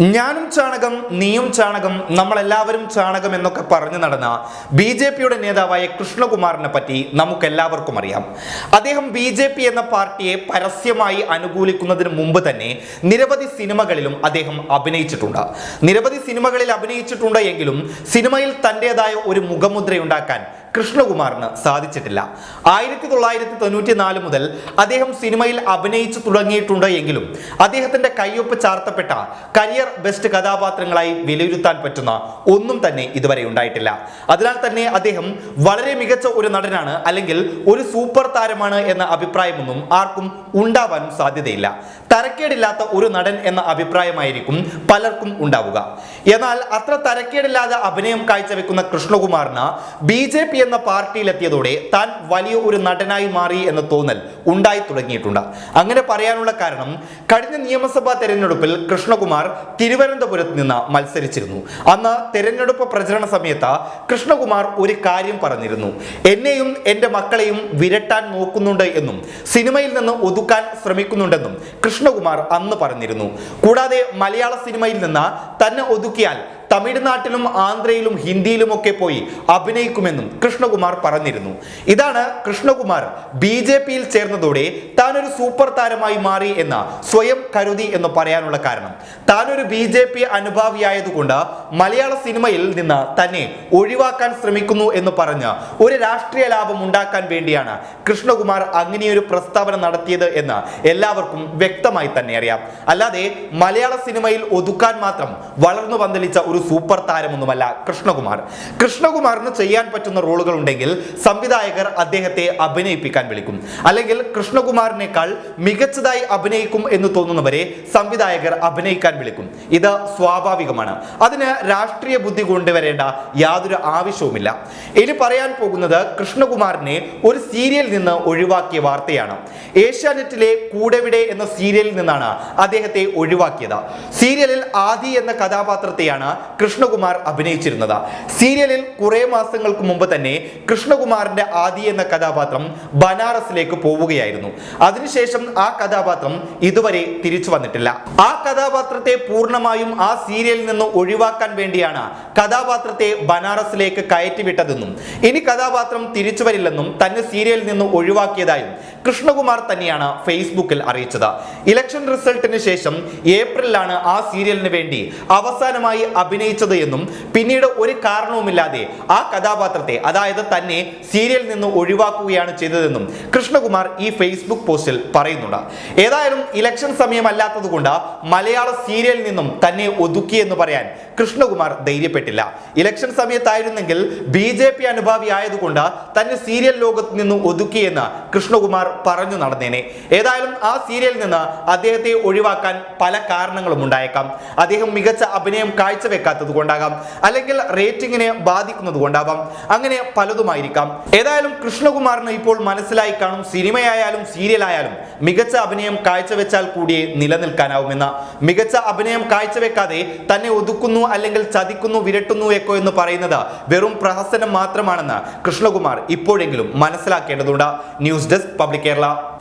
ഞാനും ചാണകം നീയും ചാണകം നമ്മളെല്ലാവരും ചാണകം എന്നൊക്കെ പറഞ്ഞു നടന്ന ബി ജെ പിയുടെ നേതാവായ കൃഷ്ണകുമാറിനെ പറ്റി നമുക്കെല്ലാവർക്കും അറിയാം. അദ്ദേഹം ബി ജെ പി എന്ന പാർട്ടിയെ പരസ്യമായി അനുകൂലിക്കുന്നതിന് മുമ്പ് തന്നെ നിരവധി സിനിമകളിലും അദ്ദേഹം അഭിനയിച്ചിട്ടുണ്ട്. നിരവധി സിനിമകളിൽ അഭിനയിച്ചിട്ടുണ്ട് എങ്കിലും സിനിമയിൽ തന്റെതായ ഒരു മുഖമുദ്രയുണ്ടാക്കാൻ കൃഷ്ണകുമാറിന് സാധിച്ചിട്ടില്ല. ആയിരത്തി തൊള്ളായിരത്തി തൊണ്ണൂറ്റി നാല് മുതൽ അദ്ദേഹം സിനിമയിൽ അഭിനയിച്ചു തുടങ്ങിയിട്ടുണ്ട് എങ്കിലും അദ്ദേഹത്തിന്റെ കയ്യൊപ്പ് ചാർത്തപ്പെട്ട കരിയർ ബെസ്റ്റ് കഥാപാത്രങ്ങളായി വിലയിരുത്താൻ പറ്റുന്ന ഒന്നും തന്നെ ഇതുവരെ ഉണ്ടായിട്ടില്ല. അതിനാൽ തന്നെ അദ്ദേഹം വളരെ മികച്ച ഒരു നടനാണ് അല്ലെങ്കിൽ ഒരു സൂപ്പർ താരമാണ് എന്ന അഭിപ്രായമൊന്നും ആർക്കും ഉണ്ടാവാനും സാധ്യതയില്ല. തരക്കേടില്ലാത്ത ഒരു നടൻ എന്ന അഭിപ്രായമായിരിക്കും പലർക്കും ഉണ്ടാവുക. എന്നാൽ അത്ര തരക്കേടില്ലാതെ അഭിനയം കാഴ്ചവെക്കുന്ന കൃഷ്ണകുമാറിന് ബി ജെ പി എന്ന പാർട്ടിയിലെത്തിയതോടെ താൻ വലിയ ഒരു നടനായി മാറി എന്ന തോന്നൽ ഉണ്ടായി തുടങ്ങിയിട്ടുണ്ട്. അങ്ങനെ പറയാനുള്ള കാരണം കഴിഞ്ഞ നിയമസഭാ തെരഞ്ഞെടുപ്പിൽ കൃഷ്ണകുമാർ തിരുവനന്തപുരത്ത് നിന്ന് മത്സരിച്ചിരുന്നു. അന്ന് തെരഞ്ഞെടുപ്പ് പ്രചരണ സമയത്ത് കൃഷ്ണകുമാർ ഒരു കാര്യം പറഞ്ഞിരുന്നു. എന്നെയും എന്റെ മക്കളെയും വിരട്ടാൻ നോക്കുന്നുണ്ട് എന്നും സിനിമയിൽ നിന്ന് ഒതുക്കാൻ ശ്രമിക്കുന്നുണ്ടെന്നും കൃഷ്ണകുമാർ അന്ന് പറഞ്ഞിരുന്നു. കൂടാതെ മലയാള സിനിമയിൽ നിന്ന് തന്നെ ഒതുക്കിയാൽ തമിഴ്നാട്ടിലും ആന്ധ്രയിലും ഹിന്ദിയിലുമൊക്കെ പോയി അഭിനയിക്കുമെന്നും കൃഷ്ണകുമാർ പറഞ്ഞിരുന്നു. ഇതാണ് കൃഷ്ണകുമാർ ബി ജെ പിയിൽ ചേർന്നതോടെ താനൊരു സൂപ്പർ താരമായി മാറി എന്ന സ്വയം കരുതി എന്ന് പറയാനുള്ള കാരണം. താനൊരു ബി ജെ പി അനുഭാവിയായതുകൊണ്ട് മലയാള സിനിമയിൽ നിന്ന് തന്നെ ഒഴിവാക്കാൻ ശ്രമിക്കുന്നു എന്ന് പറഞ്ഞ് ഒരു രാഷ്ട്രീയ ലാഭം ഉണ്ടാക്കാൻ വേണ്ടിയാണ് കൃഷ്ണകുമാർ അങ്ങനെയൊരു പ്രസ്താവന നടത്തിയത് എന്ന് എല്ലാവർക്കും വ്യക്തമായി തന്നെ അറിയാം. അല്ലാതെ മലയാള സിനിമയിൽ ഒതുക്കാൻ മാത്രം വളർന്നു പന്തലിച്ച ഒരു സൂപ്പർ താരമൊന്നുമല്ല കൃഷ്ണകുമാർ. കൃഷ്ണകുമാറിന് ചെയ്യാൻ പറ്റുന്ന റോളുകൾ ഉണ്ടെങ്കിൽ സംവിധായകർ അദ്ദേഹത്തെ അഭിനയിപ്പിക്കാൻ വിളിക്കും. അല്ലെങ്കിൽ കൃഷ്ണകുമാറിനേക്കാൾ മികച്ചതായി അഭിനയിക്കും എന്ന് തോന്നുന്നവരെ സംവിധായകർ അഭിനയിക്കാൻ വിളിക്കും. ഇത് സ്വാഭാവികമാണ്. അതിന് രാഷ്ട്രീയ ബുദ്ധി കൊണ്ടുവരേണ്ട യാതൊരു ആവശ്യവുമില്ല. ഇനി പറയാൻ പോകുന്നത് കൃഷ്ണകുമാറിനെ ഒരു സീരിയലിൽ നിന്ന് ഒഴിവാക്കിയ വാർത്തയാണ്. ഏഷ്യാനെറ്റിലെ കൂടെവിടെ എന്ന സീരിയലിൽ നിന്നാണ് അദ്ദേഹത്തെ ഒഴിവാക്കിയത്. സീരിയലിൽ ആദി എന്ന കഥാപാത്രത്തെയാണ് കൃഷ്ണകുമാർ അഭിനയിച്ചിരുന്നത്. സീരിയലിൽ കുറെ മാസങ്ങൾക്ക് മുമ്പ് തന്നെ കൃഷ്ണകുമാറിന്റെ ആദി എന്ന കഥാപാത്രം ബനാറസിലേക്ക് പോവുകയായിരുന്നു. അതിനുശേഷം ആ കഥാപാത്രം ഇതുവരെ തിരിച്ചു വന്നിട്ടില്ല. ആ കഥാപാത്രത്തെ പൂർണമായും ആ സീരിയലിൽ നിന്ന് ഒഴിവാക്കാൻ വേണ്ടിയാണ് കഥാപാത്രത്തെ ബനാറസിലേക്ക് കയറ്റിവിട്ടതെന്നും ഇനി കഥാപാത്രം തിരിച്ചു വരില്ലെന്നും തന്നെ സീരിയലിൽ നിന്ന് ഒഴിവാക്കിയതായും കൃഷ്ണകുമാർ തന്നെയാണ് ഫേസ്ബുക്കിൽ അറിയിച്ചത്. ഇലക്ഷൻ റിസൾട്ടിന് ശേഷം ഏപ്രിലാണ് ആ സീരിയലിന് വേണ്ടി അവസാനമായി അഭിനയിച്ചത് എന്നും പിന്നീട് ഒരു കാരണവുമില്ലാതെ ആ കഥാപാത്രത്തെ അതായത് തന്നെ സീരിയലിൽ നിന്ന് ഒഴിവാക്കുകയാണ് ചെയ്തതെന്നും കൃഷ്ണകുമാർ ഈ ഫേസ്ബുക്ക് പോസ്റ്റിൽ പറയുന്നുണ്ട്. ഏതായാലും ഇലക്ഷൻ സമയമല്ലാത്തതുകൊണ്ട് മലയാള സീരിയലിൽ നിന്നും തന്നെ ഒതുക്കി എന്ന് പറയാൻ കൃഷ്ണകുമാർ ധൈര്യപ്പെട്ടില്ല. ഇലക്ഷൻ സമയത്തായിരുന്നെങ്കിൽ ബി ജെ പി അനുഭാവി ആയതുകൊണ്ട് തന്നെ സീരിയൽ ലോകത്ത് നിന്ന് ഒതുക്കിയെന്ന് കൃഷ്ണകുമാർ പറഞ്ഞു നടന്നേനെ. ഏതായാലും ആ സീരിയലിൽ നിന്ന് അദ്ദേഹത്തെ ഒഴിവാക്കാൻ പല കാരണങ്ങളും ഉണ്ടായേക്കാം. അദ്ദേഹം മികച്ച അഭിനയം കാഴ്ചവെക്കാത്തത് കൊണ്ടാകാം. അല്ലെങ്കിൽ റേറ്റിംഗിനെ ബാധിക്കുന്നത് കൊണ്ടാവാം. അങ്ങനെ പലതുമായിരിക്കാം. ഏതായാലും കൃഷ്ണകുമാറിന് ഇപ്പോൾ മനസ്സിലായി കാണും. സിനിമയായാലും സീരിയലായാലും മികച്ച അഭിനയം കാഴ്ചവെച്ചാൽ കൂടിയേ നിലനിൽക്കാനാവുമെന്ന. മികച്ച അഭിനയം കാഴ്ചവെക്കാതെ തന്നെ ഒതുക്കുന്നു അല്ലെങ്കിൽ ചതിക്കുന്നു വിരട്ടുന്നു എക്കോ എന്ന് പറയുന്നത് വെറും പ്രഹസനം മാത്രമാണെന്ന് കൃഷ്ണകുമാർ ഇപ്പോഴെങ്കിലും മനസ്സിലാക്കേണ്ടതുണ്ട്. News desk public kerla.